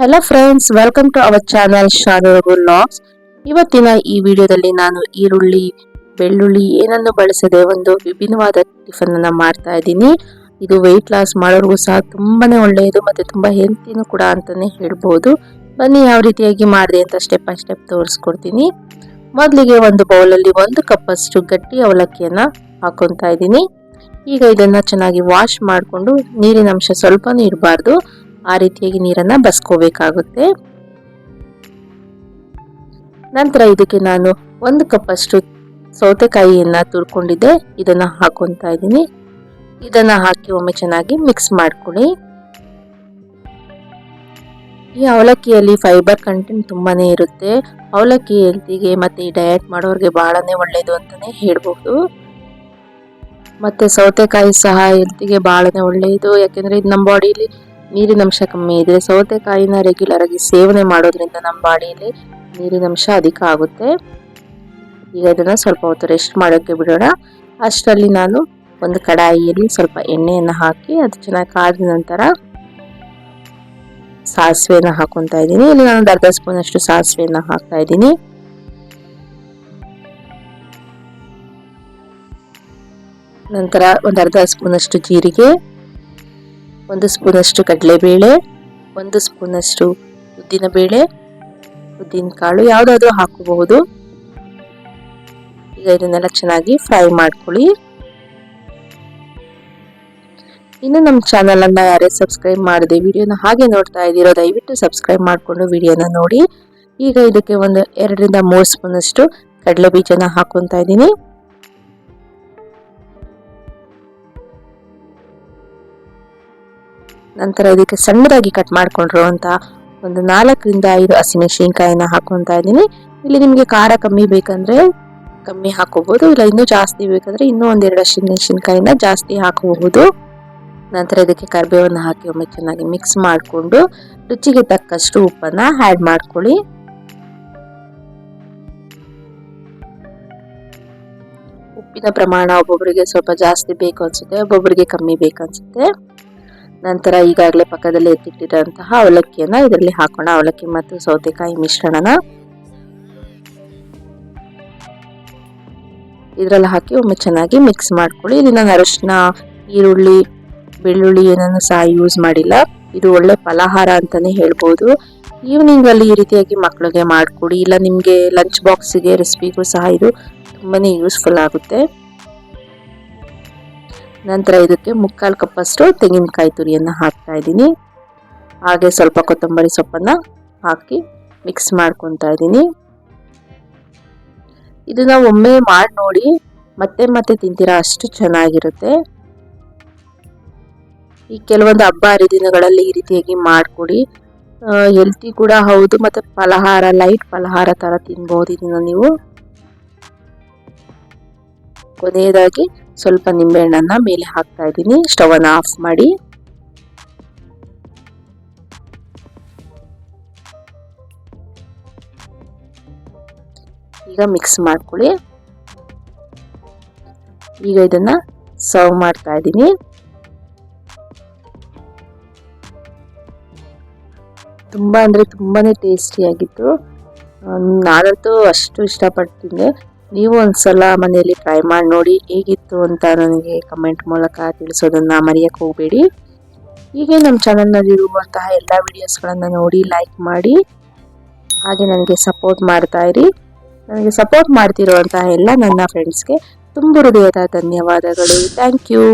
Hello friends welcome to our channel ಶಾರೂರಗು ನಾಕ್ಸ್ ಇವತ್ತಿನ ಈ ವಿಡಿಯೋದಲ್ಲಿ ನಾನು ಈರುಳ್ಳಿ, ಬೆಳ್ಳುಳ್ಳಿ ಏನನ್ನು ಬಳಸದೆ ಒಂದು ವಿಭಿನ್ನವಾದ ಟಿಫನ್ ಅನ್ನ ಮಾಡ್ತಾ ಇದ್ದೀನಿ. ಇದು ವೆಯ್ಟ್ ಲಾಸ್ ಮಾಡೋರಿಗೂ ಸಹ ತುಂಬಾನೇ ಒಳ್ಳೆಯದು ಮತ್ತೆ ತುಂಬಾ ಹೆಲ್ತಿನೂ ಕೂಡ ಅಂತಾನೆ ಹೇಳ್ಬೋದು. ಬನ್ನಿ ಯಾವ ರೀತಿಯಾಗಿ ಮಾಡಿದೆ ಅಂತ ಸ್ಟೆಪ್ ಬೈ ಸ್ಟೆಪ್ ತೋರಿಸ್ಕೊಡ್ತೀನಿ. ಮೊದಲಿಗೆ ಒಂದು ಬೌಲಲ್ಲಿ ಒಂದು ಕಪ್ಪಷ್ಟು ಗಟ್ಟಿ ಅವಲಕ್ಕಿಯನ್ನು ಹಾಕೊತಾ ಇದ್ದೀನಿ. ಈಗ ಇದನ್ನು ಚೆನ್ನಾಗಿ ವಾಶ್ ಮಾಡಿಕೊಂಡು ನೀರಿನ ಅಂಶ ಸ್ವಲ್ಪನೂ ಇರಬಾರ್ದು. ಆ ರೀತಿಯಾಗಿ ನೀರನ್ನು ಬಸ್ಕೋಬೇಕಾಗುತ್ತೆ. ನಂತರ ಇದಕ್ಕೆ ನಾನು ಒಂದು ಕಪ್ಪಷ್ಟು ಸೌತೆಕಾಯಿಯನ್ನು ತುರ್ಕೊಂಡಿದ್ದೆ. ಇದನ್ನು ಹಾಕೊತ ಇದ್ದೀನಿ. ಇದನ್ನು ಹಾಕಿ ಒಮ್ಮೆ ಚೆನ್ನಾಗಿ ಮಿಕ್ಸ್ ಮಾಡ್ಕೊಳ್ಳಿ. ಈ ಅವಲಕ್ಕಿಯಲ್ಲಿ ಫೈಬರ್ ಕಂಟೆಂಟ್ ತುಂಬಾ ಇರುತ್ತೆ. ಅವಲಕ್ಕಿ ಹೆಲ್ತಿಗೆ ಮತ್ತು ಈ ಡಯಟ್ ಮಾಡೋರಿಗೆ ಬಹಳನೇ ಒಳ್ಳೆಯದು ಅಂತಲೇ ಹೇಳ್ಬೋದು. ಮತ್ತು ಸೌತೆಕಾಯಿ ಸಹ ಹೆಲ್ತಿಗೆ ಭಾಳನೇ ಒಳ್ಳೆಯದು ಯಾಕೆಂದರೆ ಇದು ನಮ್ಮ ಬಾಡಿಯಲ್ಲಿ ನೀರಿನ ಅಂಶ ಕಮ್ಮಿ ಇದ್ರೆ ಸೌತೆಕಾಯಿನ ರೆಗ್ಯುಲರ್ ಆಗಿ ಸೇವನೆ ಮಾಡೋದ್ರಿಂದ ನಮ್ಮ ಬಾಡಿಯಲ್ಲಿ ನೀರಿನಂಶ ಅಧಿಕ ಆಗುತ್ತೆ. ಈಗ ಇದನ್ನ ಸ್ವಲ್ಪ ಹೊತ್ತು ರೆಸ್ಟ್ ಮಾಡೋಕ್ಕೆ ಬಿಡೋಣ. ಅಷ್ಟರಲ್ಲಿ ನಾನು ಒಂದು ಕಡಾಯಿಯಲ್ಲಿ ಸ್ವಲ್ಪ ಎಣ್ಣೆಯನ್ನು ಹಾಕಿ ಅದು ಚೆನ್ನಾಗಿ ಕಾದ ನಂತರ ಸಾಸಿವೆನ ಹಾಕೊತಾ ಇದ್ದೀನಿ. ಇಲ್ಲಿ ನಾನು ಒಂದು ಅರ್ಧ ಸ್ಪೂನ್ ಅಷ್ಟು ಹಾಕ್ತಾ ಇದ್ದೀನಿ. ನಂತರ ಒಂದು ಅರ್ಧ ಸ್ಪೂನ್ ಅಷ್ಟು ಜೀರಿಗೆ. ಒಂದು ಸ್ಪೂನಷ್ಟು ಕಡಲೆಬೇಳೆ, ಒಂದು ಸ್ಪೂನಷ್ಟು ಉದ್ದಿನಬೇಳೆ ಉದ್ದಿನ ಕಾಳು ಯಾವುದಾದ್ರೂ ಹಾಕಬಹುದು ಈಗ ಇದನ್ನೆಲ್ಲ ಚೆನ್ನಾಗಿ ಫ್ರೈ ಮಾಡ್ಕೊಳ್ಳಿ. ಇನ್ನು ನಮ್ಮ ಚಾನಲನ್ನು ಯಾರೇ ಸಬ್ಸ್ಕ್ರೈಬ್ ಮಾಡಿದೆ ವಿಡಿಯೋನ ಹಾಗೆ ನೋಡ್ತಾ ಇದ್ದೀರೋ, ದಯವಿಟ್ಟು ಸಬ್ಸ್ಕ್ರೈಬ್ ಮಾಡಿಕೊಂಡು ವಿಡಿಯೋನ ನೋಡಿ. ಈಗ ಇದಕ್ಕೆ ಒಂದು ಎರಡರಿಂದ ಮೂರು ಸ್ಪೂನಷ್ಟು ಕಡಲೆ ಬೀಜನ ಹಾಕೊತಾ ಇದ್ದೀನಿ. ನಂತರ ಇದಕ್ಕೆ ಸಣ್ಣದಾಗಿ ಕಟ್ ಮಾಡ್ಕೊಂಡಿರುವಂತ ಒಂದು ನಾಲ್ಕರಿಂದ ಐದು ಹಸಿಮೆಣಸಿನ್ಕಾಯಿನ ಹಾಕೊಂತಾ ಇದ್ದೀನಿ. ಇಲ್ಲಿ ನಿಮಗೆ ಖಾರ ಕಮ್ಮಿ ಬೇಕಂದ್ರೆ ಕಮ್ಮಿ ಹಾಕೋಬಹುದು ಇಲ್ಲ ಇನ್ನೂ ಜಾಸ್ತಿ ಬೇಕಂದ್ರೆ ಇನ್ನೂ ಒಂದೆರಡು ಹಸಿಮೆಣಸಿನ್ಕಾಯಿನ ಜಾಸ್ತಿ ಹಾಕಬಹುದು. ನಂತರ ಇದಕ್ಕೆ ಕರಿಬೇವನ್ನು ಹಾಕಿ ಒಮ್ಮೆ ಚೆನ್ನಾಗಿ ಮಿಕ್ಸ್ ಮಾಡಿಕೊಂಡು ರುಚಿಗೆ ತಕ್ಕಷ್ಟು ಉಪ್ಪನ್ನ ಆ್ಯಡ್ ಮಾಡ್ಕೊಳ್ಳಿ. ಉಪ್ಪಿನ ಪ್ರಮಾಣ ಒಬ್ಬೊಬ್ಬರಿಗೆ ಸ್ವಲ್ಪ ಜಾಸ್ತಿ ಬೇಕು ಅನ್ಸುತ್ತೆ, ಒಬ್ಬೊಬ್ಬರಿಗೆ ಕಮ್ಮಿ ಬೇಕು ಅನ್ಸುತ್ತೆ. ನಂತರ ಈಗಾಗಲೇ ಪಕ್ಕದಲ್ಲಿ ಎತ್ತಿಟ್ಟಿರೋಂತಹ ಅವಲಕ್ಕಿಯನ್ನ ಇದರಲ್ಲಿ ಹಾಕೋಣ. ಅವಲಕ್ಕಿ ಮತ್ತು ಸೌತೆಕಾಯಿ ಮಿಶ್ರಣನ ಇದರಲ್ಲಿ ಹಾಕಿ ಒಮ್ಮೆ ಚೆನ್ನಾಗಿ ಮಿಕ್ಸ್ ಮಾಡ್ಕೊಳ್ಳಿ. ಇಲ್ಲಿ ನಾನು ಈರುಳ್ಳಿ, ಬೆಳ್ಳುಳ್ಳಿ ಏನನ್ನು ಸಹ ಯೂಸ್ ಮಾಡಿಲ್ಲ. ಇದು ಒಳ್ಳೆ ಫಲಾಹಾರ ಅಂತಾನೆ ಹೇಳ್ಬೋದು. ಈವ್ನಿಂಗ್ ಅಲ್ಲಿ ಈ ರೀತಿಯಾಗಿ ಮಕ್ಕಳಿಗೆ ಮಾಡಿಕೊಡಿ. ಇಲ್ಲ ನಿಮಗೆ ಲಂಚ್ ಬಾಕ್ಸಿಗೆ ರೆಸಿಪಿಗೂ ಸಹ ಇದು ತುಂಬಾನೇ ಯೂಸ್ಫುಲ್ ಆಗುತ್ತೆ. ನಂತರ ಇದಕ್ಕೆ ಮುಕ್ಕಾಲು ಕಪ್ಪಷ್ಟು ತೆಂಗಿನಕಾಯಿ ತುರಿಯನ್ನು ಹಾಕ್ತಾ ಇದ್ದೀನಿ. ಹಾಗೆ ಸ್ವಲ್ಪ ಕೊತ್ತಂಬರಿ ಸೊಪ್ಪನ್ನು ಹಾಕಿ ಮಿಕ್ಸ್ ಮಾಡ್ಕೊತಾ ಇದ್ದೀನಿ. ಇದನ್ನ ಒಮ್ಮೆ ಮಾಡಿ ನೋಡಿ ಮತ್ತೆ ಮತ್ತೆ ತಿಂತೀರಾ ಅಷ್ಟು ಚೆನ್ನಾಗಿರುತ್ತೆ. ಈ ಕೆಲವೊಂದು ಹಬ್ಬ ಹರಿದಿನಗಳಲ್ಲಿ ಈ ರೀತಿಯಾಗಿ ಮಾಡಿಕೊಡಿ. ಹೆಲ್ತಿ ಕೂಡ ಹೌದು ಮತ್ತು ಫಲಹಾರ, ಲೈಟ್ ಫಲಹಾರ ಥರ ತಿನ್ಬೋದು ಇದನ್ನು ನೀವು. ಕೊನೆಯದಾಗಿ ಸ್ವಲ್ಪ ನಿಂಬೆಹಣ್ಣನ್ನ ಮೇಲೆ ಹಾಕ್ತಾ ಇದ್ದೀನಿ. ಸ್ಟವ್ ಅನ್ನ ಆಫ್ ಮಾಡಿ. ಈಗ ಮಿಕ್ಸ್ ಮಾಡ್ಕೊಳ್ಳಿ. ಈಗ ಇದನ್ನ ಸರ್ವ್ ಮಾಡ್ತಾ ಇದ್ದೀನಿ. ತುಂಬಾ ಅಂದ್ರೆ ತುಂಬಾನೇ ಟೇಸ್ಟಿಯಾಗಿತ್ತು ನಾನಂತೂ ಅಷ್ಟು ಇಷ್ಟಪಡ್ತೀನಿ. ನೀವು ಒಂದ್ಸಲ ಮನೆಯಲ್ಲಿ ಟ್ರೈ ಮಾಡಿ ನೋಡಿ ಹೇಗಿತ್ತು ಅಂತ ನನಗೆ ಕಮೆಂಟ್ ಮೂಲಕ ತಿಳಿಸೋದನ್ನ ಮರೆಯಕ್ಕೆ ಹೋಗಬೇಡಿ. ಹೀಗೆ ನಮ್ಮ ಚಾನಲ್ನಲ್ಲಿ ಇರುವಂತಹ ಎಲ್ಲ ವಿಡಿಯೋಸ್ಗಳನ್ನು ನೋಡಿ ಲೈಕ್ ಮಾಡಿ, ಹಾಗೆ ನನಗೆ ಸಪೋರ್ಟ್ ಮಾಡ್ತಾ ಇರಿ. ನನಗೆ ಸಪೋರ್ಟ್ ಮಾಡ್ತಿರುವಂತಹ ಎಲ್ಲ ನನ್ನ ಫ್ರೆಂಡ್ಸ್ಗೆ ತುಂಬ ಹೃದಯದ ಧನ್ಯವಾದಗಳು. Thank you